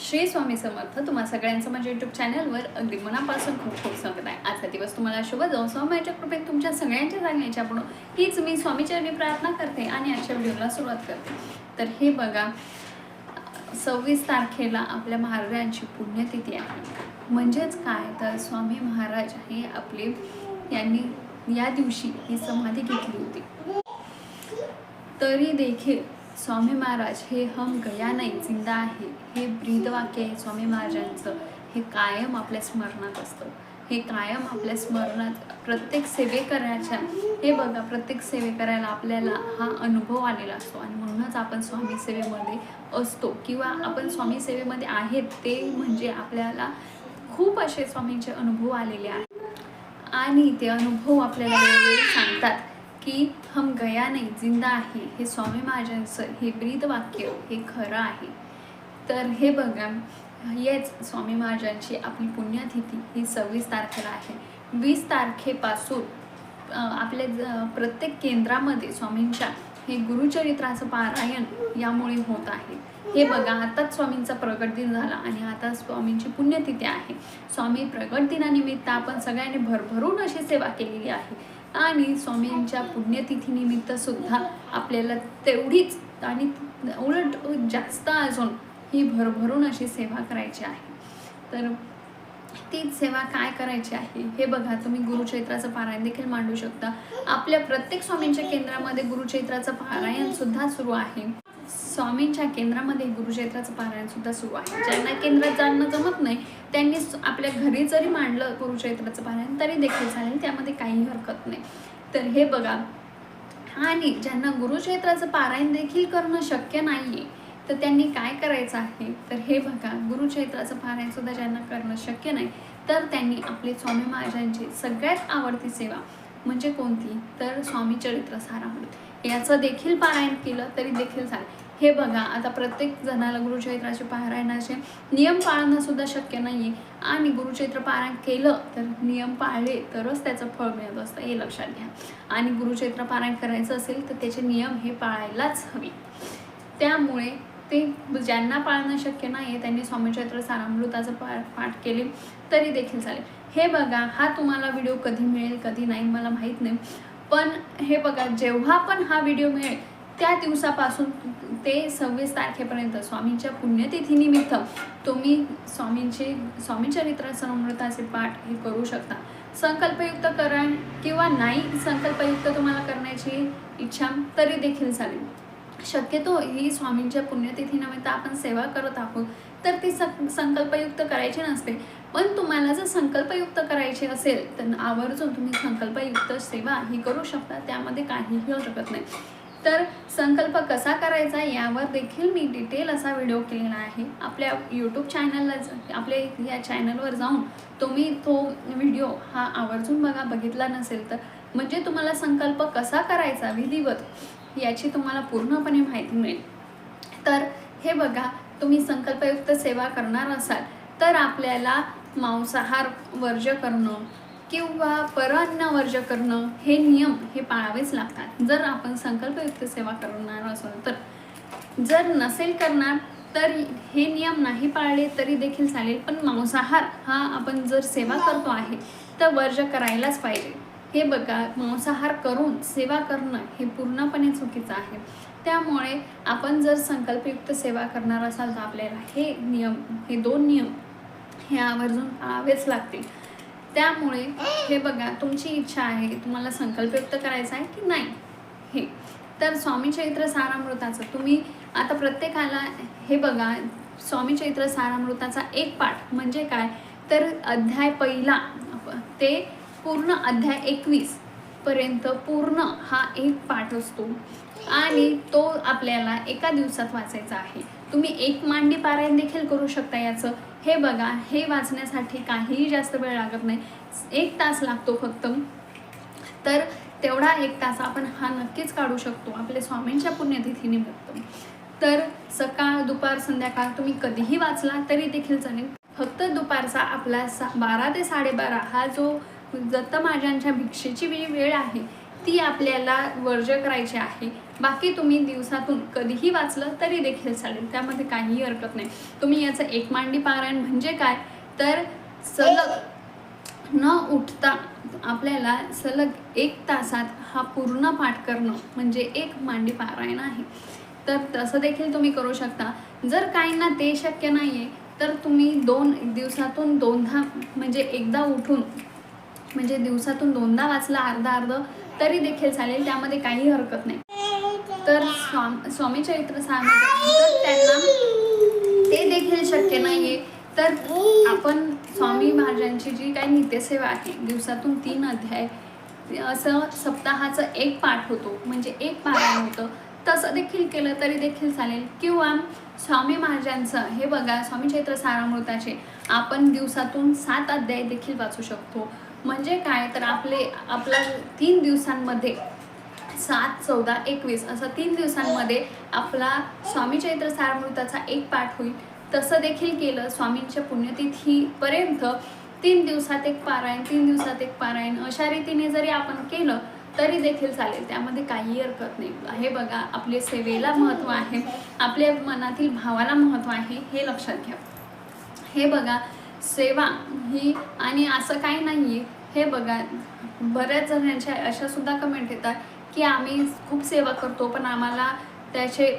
श्री स्वामी समर्थ तुम्हा सगळ्यांचं माझ्या युट्यूब चॅनलवर अगदी मनापासून खूप खूप स्वागत आहे. आजचा दिवस तुम्हाला शुभ जाऊ स्वामीच्या कृपेत तुमच्या सगळ्यांच्या जागण्याच्या आपण हीच मी स्वामीचरणी प्रार्थना करते आणि आजच्या व्हिडिओला सुरुवात करते. तर हे बघा सव्वीस तारखेला आपल्या महाराजांची पुण्यतिथी आहे. म्हणजेच काय? तर स्वामी महाराज हे आपले यांनी या दिवशी ही समाधी घेतली होती. तरी देखील स्वामी महाराज हे हम गया नाही जिंदा आहे. हे ब्रीदवाक्य आहे स्वामी महाराजांचं. हे कायम आपल्या स्मरणात असतं. हे कायम आपल्या स्मरणात प्रत्येक सेवेकऱ्याच्या हे बघा प्रत्येक सेवेकऱ्याला आपल्याला हा अनुभव आलेला असतो. आणि म्हणूनच आपण स्वामी सेवेमध्ये असतो. किंवा आपण स्वामी सेवेमध्ये आहेत ते म्हणजे आपल्याला खूप असे स्वामींचे अनुभव आलेले आहेत. आणि ते अनुभव आपल्याला वेळोवेळी सांगतात. की हम गया नाही जिंदा आहे. हे स्वामी महाराजांचं हे ब्रीद वाक्य हे खरं आहे. तर हे बघा हेच स्वामी महाराजांची आपली पुण्यतिथी ही सव्वीस तारखेला आहे. वीस तारखेपासून आपल्या ज- प्रत्येक केंद्रामध्ये स्वामींच्या हे गुरुचरित्राचं पारायण यामुळे होत आहे. हे बघा आताच स्वामींचा प्रगट दिन झाला आणि आता स्वामींची पुण्यतिथी आहे. स्वामी प्रगट दिनानिमित्त आपण सगळ्यांनी भरभरून अशी सेवा केलेली आहे. आणि स्वामींच्या पुण्यतिथीनिमित्त सुद्धा आपल्याला तेवढीच आणि उलट जास्त अजून ही भरभरून अशी सेवा करायची आहे. तर तीच सेवा काय करायची आहे? हे बघा तुम्ही गुरुचैत्राचं पारायण देखील मांडू शकता. आपल्या प्रत्येक स्वामींच्या केंद्रामध्ये गुरुचैत्राचं पारायण सुद्धा सुरू आहे. स्वामींच्या केंद्रामध्ये गुरुचैत्राचं पारायण सुद्धा सुरू आहे. ज्यांना केंद्रात जाणं जमत नाही त्यांनी आपल्या घरी जरी मांडलं गुरुक्षेत्राचं पारायण तरी देखील चालेल त्यामध्ये काही हरकत नाही. तर हे बघा आणि ज्यांना गुरुक्षेत्राचं पारायण देखील करणं शक्य नाहीये तर त्यांनी काय करायचं आहे? तर हे बघा गुरुक्षेत्राचं पारायणसुद्धा ज्यांना करणं शक्य नाही तर त्यांनी आपले स्वामी महाराजांची सगळ्यात आवडती सेवा म्हणजे कोणती? तर स्वामी चरित्र सारामृत. याचं देखील पारायण केलं तरी देखील चालेल हे बघा आता प्रत्येक जणाला गुरुचैत्राचे पारायणाचे नियम पाळणं सुद्धा शक्य नाही आहे आणि गुरुचैत्र पारायण केलं तर नियम पाळले तरच त्याचं फळ मिळत असतं हे लक्षात घ्या. आणि गुरुचैत्र पारायण करायचं असेल तर त्याचे नियम हे पाळायलाच हवे. त्यामुळे ते ज्यांना पाळणं शक्य नाही आहे त्यांनी स्वामीचैत्र सारामृताचं पा पाठ केले तरी देखील चालेल. हे बघा हा तुम्हाला व्हिडिओ कधी मिळेल कधी नाही मला माहीत नाही. पण हे बघा जेव्हा पण हा व्हिडिओ मिळेल त्या दिवसापासून ते सव्वीस तारखेपर्यंत स्वामींच्या पुण्यतिथीनिमित्त तुम्ही स्वामींचे स्वामीचरित्र समृताचे पाठ हे करू शकता. संकल्पयुक्त करा किंवा नाही संकल्पयुक्त तुम्हाला करण्याची इच्छा तरी देखील चालेल शक्यतो ही स्वामींच्या पुण्यतिथीनिमित्त आपण सेवा करत आहोत तर ती सं संकल्पयुक्त करायची नसते. पण तुम्हाला जर संकल्पयुक्त करायचे असेल तर आवर्जून तुम्ही संकल्पयुक्त सेवा ही करू शकता. त्यामध्ये काहीही हरकत नाही. तर संकल्प कसा करायचा यावर देखील मी डिटेल असा व्हिडिओ केलेला आहे. आपल्या यूट्यूब चॅनलला आपल्या या चॅनलवर जाऊन तुम्ही तो व्हिडिओ हा आवर्जून बघा. बघितला नसेल तर. म्हणजे तुम्हाला संकल्प कसा करायचा विधिवत याची तुम्हाला पूर्णपणे माहिती मिळेल. तर हे बघा तुम्ही संकल्पयुक्त सेवा करणार असाल तर आपल्याला मांसाहार वर्ज्य करणं किंवा परअन्न वर्ज्य करणं हे नियम हे पाळावेच लागतात. जर आपण संकल्पयुक्त सेवा करणार असाल तर. जर नसेल करणार तर हे नियम नाही पाळले तरी देखील चालेल. पण मांसाहार हा आपण जर सेवा करतो आहे तर वर्ज्य करायलाच पाहिजे. हे बघा मांसाहार करून सेवा करणं हे पूर्णपणे चुकीचं आहे. त्यामुळे आपण जर संकल्पयुक्त सेवा करणार असाल तर आपल्याला हे नियम हे दोन नियम हे आवर्जून पाळावेच लागतील. त्यामुळे हे बघा तुमची इच्छा आहे तुम्हाला संकल्पयुक्त करायचा आहे की नाही? हे. तर स्वामी चैत्र सारामृताचं तुम्ही आता प्रत्येकाला हे बघा स्वामी चैत्र सारामृताचा एक पाठ म्हणजे काय? तर अध्याय पहिला ते पूर्ण अध्याय एकवीस पर्यंत पूर्ण हा एक पाठ असतो. आणि तो आपल्याला एका दिवसात वाचायचा आहे. तुम्ही एक मांडी पारायण देखील करू शकता याचं. हे बघा हे वाचण्यासाठी काहीही जास्त वेळ लागत नाही. एक तास लागतो फक्त. तर तेवढा एक तास आपण हा नक्कीच काढू शकतो. आपल्या स्वामींच्या पुण्यतिथीनिमित्त. तर सकाळ दुपार संध्याकाळ तुम्ही कधीही वाचला तरी देखील चालेल. फक्त दुपारचा आपला सा बारा ते साडेबारा हा जो दत्त महाराजांच्या भिक्षेची जी वेळ आहे ती आपल्याला वर्ज करायची आहे. बाकी तुम्ही दिवसातून कधीही वाचलं तरी देखील चालेल. त्यामध्ये काहीही हरकत नाही. तुम्ही याचं एक मांडी पारायण म्हणजे काय? तर सलग न उठता आपल्याला सलग एक तासात हा पूर्ण पाठ करणं म्हणजे एक मांडी पारायण आहे. तर तसं देखील तुम्ही करू शकता. जर काहींना ते शक्य नाही आहे तर तुम्ही दोन दिवसातून दोनदा म्हणजे एकदा उठून म्हणजे दिवसातून दोनदा वाचला अर्धा अर्ध तरी देखील चालेल त्यामध्ये काही हरकत नाही. तर स्वामी स्वामी चरित्र सारामृत त्यांना ते देखील शक्य नाहीये. तर आपण स्वामी महाराजांची जी काही नित्यसेवा आहे दिवसातून तीन अध्याय असं सप्ताहाचं एक पाठ होतो म्हणजे एक पारायण होतं. तसं देखील केलं तरी देखील चालेल. किंवा स्वामी महाराजांचं हे बघा स्वामी चैत्र सारामृताचे आपण दिवसातून सात अध्याय देखील वाचू शकतो. म्हणजे काय? तर आपले आपला तीन दिवसांमध्ये सात चौदा एकवीस असं तीन दिवसांमध्ये आपला स्वामी चैत्र सारमृताचा एक पाठ होईल. तसं देखील केलं. स्वामींच्या पुण्यतिथीपर्यंत तीन दिवसात एक पारायण तीन दिवसात एक पारायण अशा रीतीने जरी आपण केलं तरी देखील चालेल. त्यामध्ये काही हरकत नाही. हे बघा आपल्या सेवेला महत्त्व आहे. आपल्या मनातील भावाला महत्त्व आहे. हे लक्षात घ्या. हे बघा सेवा ही आणि असं काही नाही आहे हे बघा बऱ्याच जणांच्या अशा सुद्धा कमेंट येतात की आम्ही खूप सेवा करतो पण आम्हाला त्याचे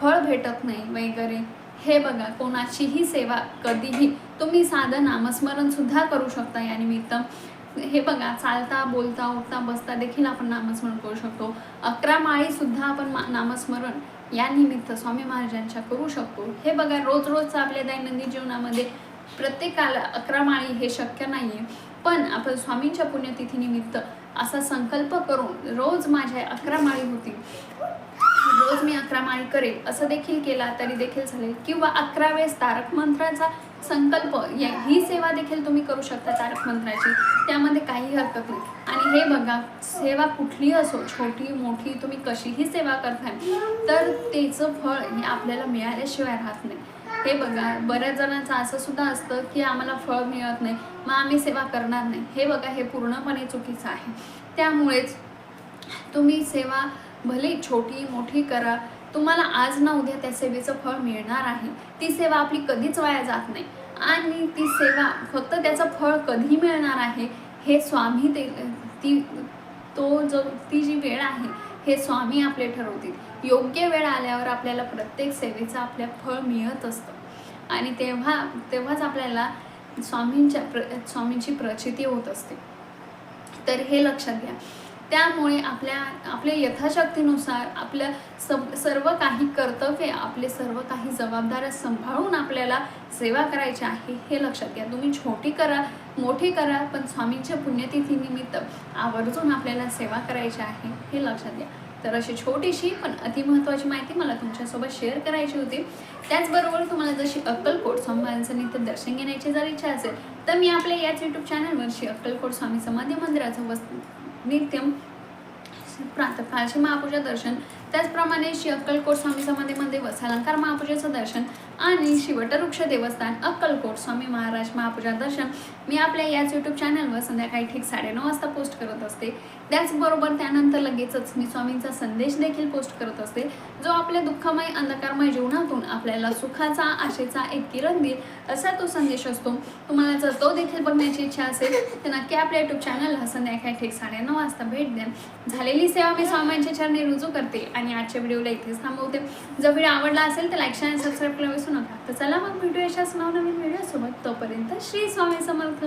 फळ भेटत नाही वगैरे. हे बघा कोणाचीही सेवा कधीही तुम्ही साधं नामस्मरण सुद्धा करू शकता या निमित्त. हे बघा चालता बोलता उठता बसता देखील आपण नामस्मरण करू शकतो. अकरा माळी सुद्धा आपण मा- नामस्मरण या निमित्त स्वामी महाराजांच्या करू शकतो. हे बघा रोज रोजचं आपल्या दैनंदिन जीवनामध्ये प्रत्येकाला अकरा माळी हे शक्य नाही आहे पण आपण स्वामींच्या पुण्यतिथीनिमित्त असा संकल्प करून रोज माझ्या अकरा माळी होतील रोज मी अकरा माळी करेल असं देखील केला तरी देखील चालेल. किंवा अकरा वेळेस तारक मंत्राचा संकल्प या ही सेवा देखील तुम्ही करू शकता तारक मंत्राची. त्यामध्ये काही हरकत नाही. आणि हे बघा सेवा कुठलीही असो छोटी मोठी तुम्ही कशीही सेवा करताय तर त्याचं फळ हे आपल्याला मिळाल्याशिवाय राहत नाही. हे बघा बऱ्याच जणांचं असं सुद्धा असतं की आम्हाला फळ मिळत नाही मग आम्ही सेवा करणार नाही. हे बघा हे पूर्णपणे चुकीचं आहे. त्यामुळेच तुम्ही सेवा भले छोटी मोठी करा तुम्हाला आज ना उद्या त्या सेवेचं फळ मिळणार आहे. ती सेवा आपली कधीच वाया जात नाही. आणि ती सेवा फक्त त्याचं फळ कधी मिळणार आहे हे स्वामी ते ती तो जो ती जी वेळ आहे हे स्वामी आपले ठरवतील. योग्य वेळ आल्यावर आपल्याला प्रत्येक सेवेचं आपल्या फळ मिळत असतं. आणि तेव्हा तेव्हाच आपल्याला स्वामींच्या प्र स्वामींची प्रचिती होत असते. तर हे लक्षात घ्या. त्यामुळे आपल्या आपल्या यथाशक्तीनुसार आपल्या सब सर्व काही कर्तव्य आपले सर्व काही जबाबदाऱ्या सांभाळून आपल्याला सेवा करायची आहे हे लक्षात घ्या. तुम्ही छोटी करा मोठी करा पण स्वामींच्या पुण्यतिथीनिमित्त आवर्जून आपल्याला सेवा करायची आहे. हे लक्षात घ्या. तर अशी छोटीशी पण अतिमहत्त्वाची माहिती मला तुमच्यासोबत शेअर करायची होती. त्याचबरोबर तुम्हाला जशी अक्कलकोट स्वामी नित्य दर्शन घेण्याची जर इच्छा असेल तर मी आपल्या याच यूट्यूब चॅनलवर श्री अक्कलकोट स्वामी समाधी मंदिराचं वस् नित्यम प्रातःकाळचे महापूजा दर्शन त्याचप्रमाणे श्री अक्कलकोट स्वामी समाधीमध्ये वसालंकार महापूजेचं दर्शन आणि शिवटवृक्ष देवस्थान अक्कलकोट स्वामी महाराज महापूजा दर्शन मी आपल्या याच यूट्यूब चॅनलवर संध्याकाळी ठीक साडेनऊ वाजता पोस्ट करत असते. त्याचबरोबर त्यानंतर लगेचच मी स्वामींचा संदेश देखील पोस्ट करत असते जो आपल्या दुःखमय अंधकारमय जीवनातून आपल्याला सुखाचा आशेचा एक किरण देईल असा तो संदेश असतो. तुम्हाला जर तो देखील बघण्याची इच्छा असेल तर नक्की आपल्या यूट्यूब चॅनलला संध्याकाळी ठीक साडेनऊ वाजता भेट द्या. झालेली सेवा मी स्वामींच्या चरणी रुजू करते आणि आजच्या व्हिडिओला इथेच थांबवते. जर व्हिडिओ आवडला असेल तर लाईक शेअर सबस्क्राईब करायला विसरू नका तर चला मग भेटूया अशाच नवनवीन व्हिडिओसोबत तोपर्यंत श्री स्वामी समर्थ.